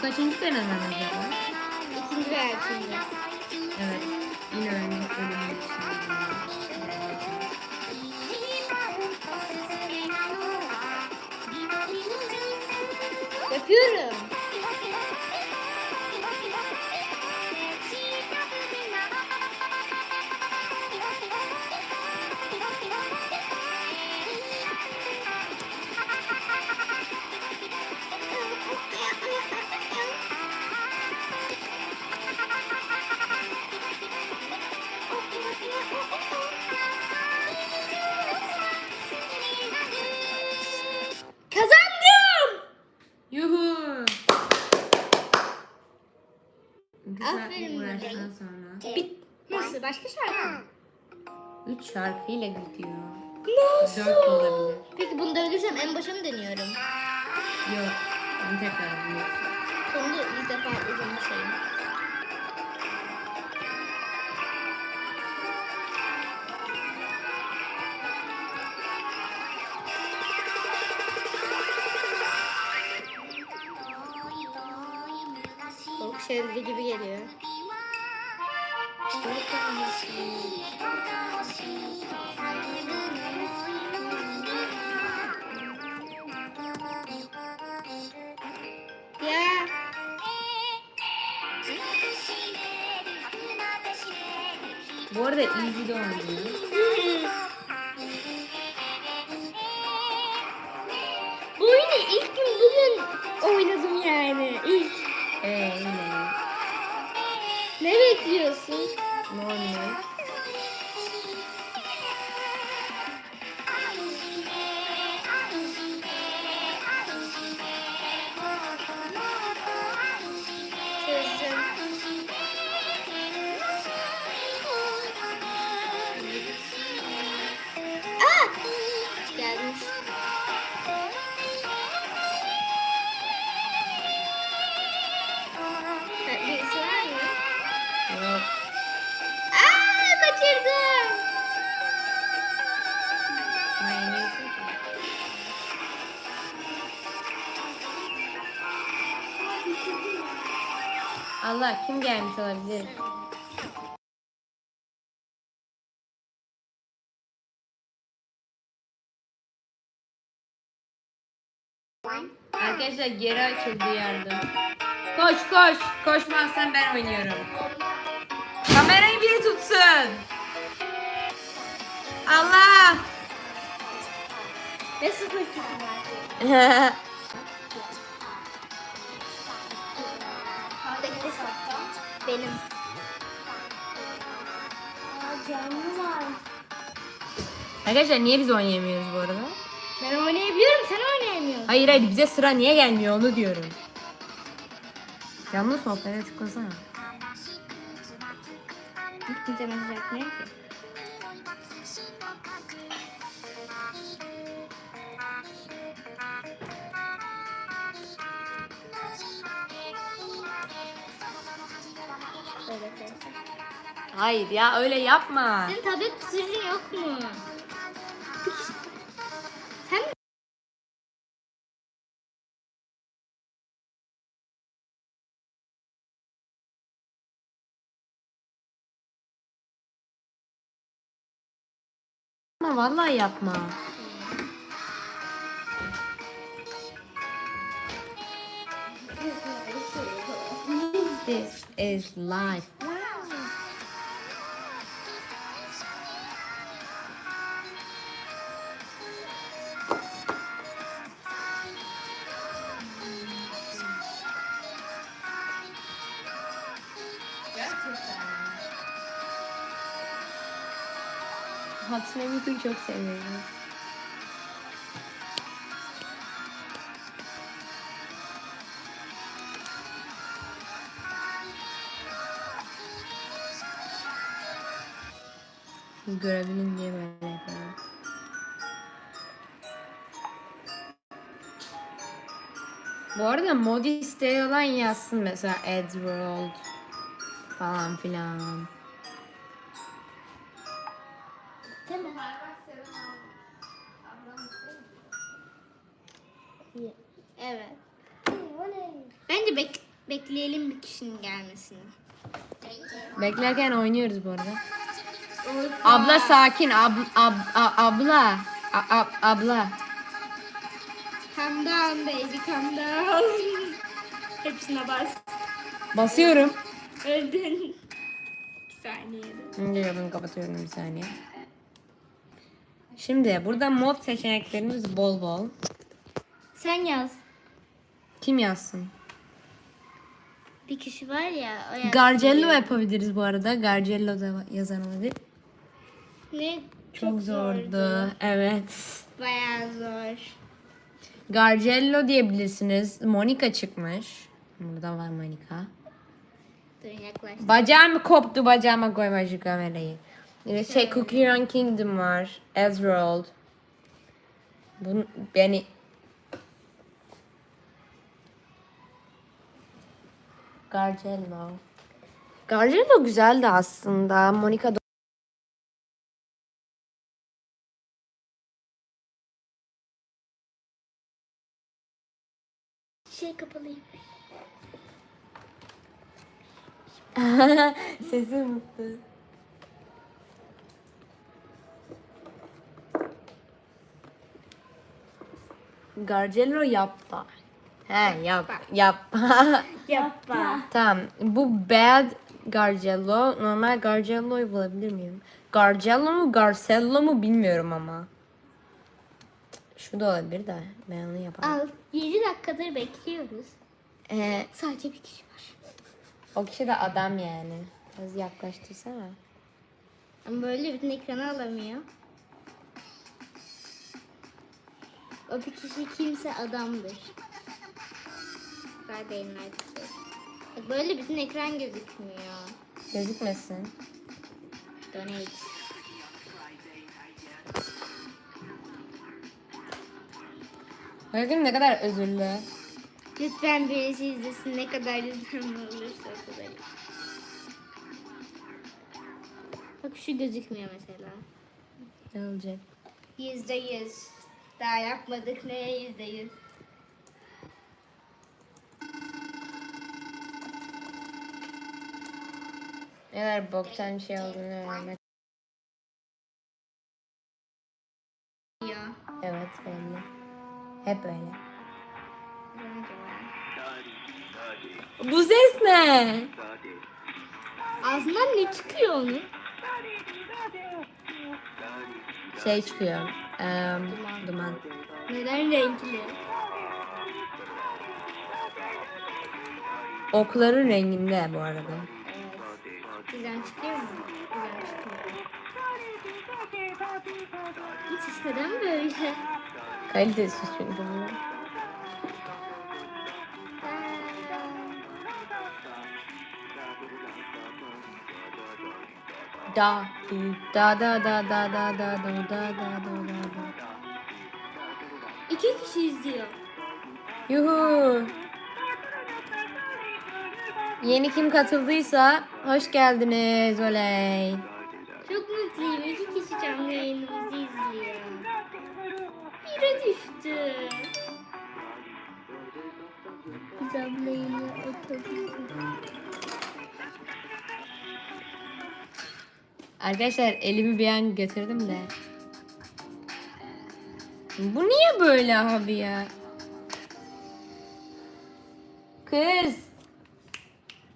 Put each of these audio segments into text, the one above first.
Bu kaçıncı denemen acaba? İkinci versiyonu. Evet. Yine örnek bölümü Yapıyorum. Başka şarkı mı? Üç şarkıyla bitiyor. Nasıl? Dört olabilir. Peki bunu da ölürsem en başa mı dönüyorum? Yok. Bunu tekrar biliyorsun. Sonunda ilk defa uzun bir şeyim. Soğuk şeridi gibi geliyor. Bu arada Easy de oynuyor. Bu oyunu ilk gün bugün oynadım yani. İlk. Eee yine. Ne bekliyorsun? Normal. Kim gelmiş olabilir? Arkadaşlar geri açıldı yardım. Koş koş. Koşmazsan ben oynuyorum. Kamerayı biri tutsun. Allah. Sıfır var. Benim. Aa, canlı var. Arkadaşlar niye biz oynayamıyoruz bu arada? Ben oynayabiliyorum, sen oynayamıyorsun. Hayır hayır bize sıra niye gelmiyor onu diyorum. Yalnız sohbete tıklasana. Hiç kimse mesaj atmıyor ki. Koyalım. Hayır ya öyle yapma. Senin tablet tutucun yok mu? Sen Yapma vallahi yapma. This is life. Hatsune Miiku'yu çok seviyorum. Siz görebilin diye böyle yapıyorum. Bu arada mod isteği olan yazsın mesela Edworld falan filan. Evet. Bence bek Bekleyelim bir kişinin gelmesini. Beklerken oynuyoruz bu arada. Abla sakin. Ab, ab, a- abla. A- ab- abla. Calm down baby calm down. Hepsine bas. Basıyorum. Öldün. Bir saniye. Geliyorum kapatıyorum bir saniye. Şimdi burada mod seçeneklerimiz bol bol. Sen yaz. Kim yazsın? Bir kişi var ya. O yazsın Garcello yapabiliriz bu arada. Garcello da yazan olabilir. Ne? Çok, zordu. Evet. Bayağı zor. Garcello diyebilirsiniz. Monica çıkmış. Burada var Monica. Dur yaklaş. Bacağım koptu bacağıma koyma şu kamerayı. Yine şey Cookie Run Kingdom var. Ezreal. Bunu beni Gargello. Gargello güzeldi aslında. Monica Şey kapalıyım. Sesi mutlu. Gargello yapma. He yap yapma. Yapma. tamam. Bu bad Gargello. Normal Gargello'yu bulabilir miyim? Gargello mu Garcello mu bilmiyorum ama. Şu da olabilir de ben onu yapamam. Al. 7 dakikadır bekliyoruz. Ee, Sadece bir kişi var. o kişi de adam yani. Biraz yaklaştırsana. Ama böyle bütün ekranı alamıyor. O bir kişi kimse adamdır. Değil neredeyse. Bak böyle bütün ekran gözükmüyor. Gözükmesin. Donate. Bakın ne kadar özürlü. Lütfen birisi izlesin ne kadar izlenme olursa o kadar. Bak şu gözükmüyor mesela. Ne olacak? Yüzde yüz. Daha yapmadık neye yüzde yüz? Ne kadar boktan bir şey olduğunu öğrenmek. Ya. Evet belli. Hep öyle. Bu ses ne? Ağzından ne çıkıyor onun? Şey çıkıyor. em, duman. Neden renkli? Okların renginde bu arada. Evet. Güzel çıkıyor mu? Güzel çıkmıyor. Bu ses neden böyle? Kalitesiz çünkü bu. Da du da da da da da da da da da da da da. İki kişi izliyor. Yuhu. Yeni kim katıldıysa hoş geldiniz oley. Çok mutluyum. İki kişi canlı yayınımızı izliyor. Bire düştü. Canlı yayını otobüsü. Arkadaşlar elimi bir an götürdüm de. Bu niye böyle abi ya? Kız.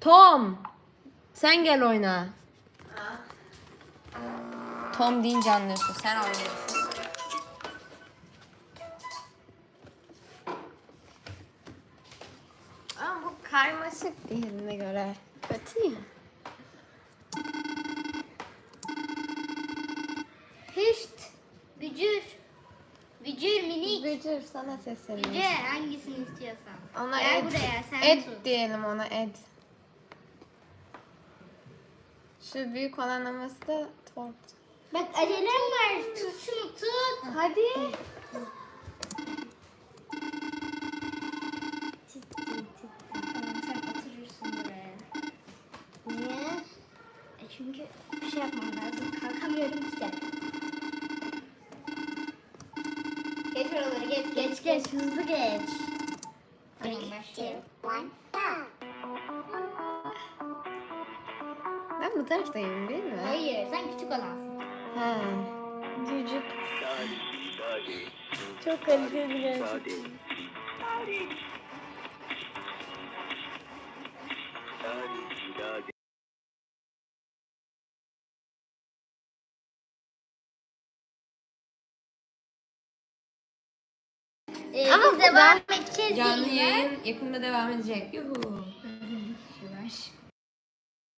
Tom. Sen gel oyna. Tom deyince anlıyorsun. Sen oynuyorsun. Ama bu karmaşık diğerine göre. Kötü ya. Bücür sana sesleniyorum. Bücür hangisini istiyorsan. Ona Gel Ed. buraya sen Ed tut. diyelim ona Ed. Şu büyük olanımız da Tort. Bak acelem var. Tut şunu tut. Hadi. Geç oraları geç. Geç geç hızlı geç. Tamam başlayalım. Ben bu taraftayım değil mi? Hayır sen küçük olansın. Ha. Cücük. Çok kaliteli bir Ee, Ama biz devam edeceğiz Canlı yayın yakında devam edecek. Yuhu. Yavaş.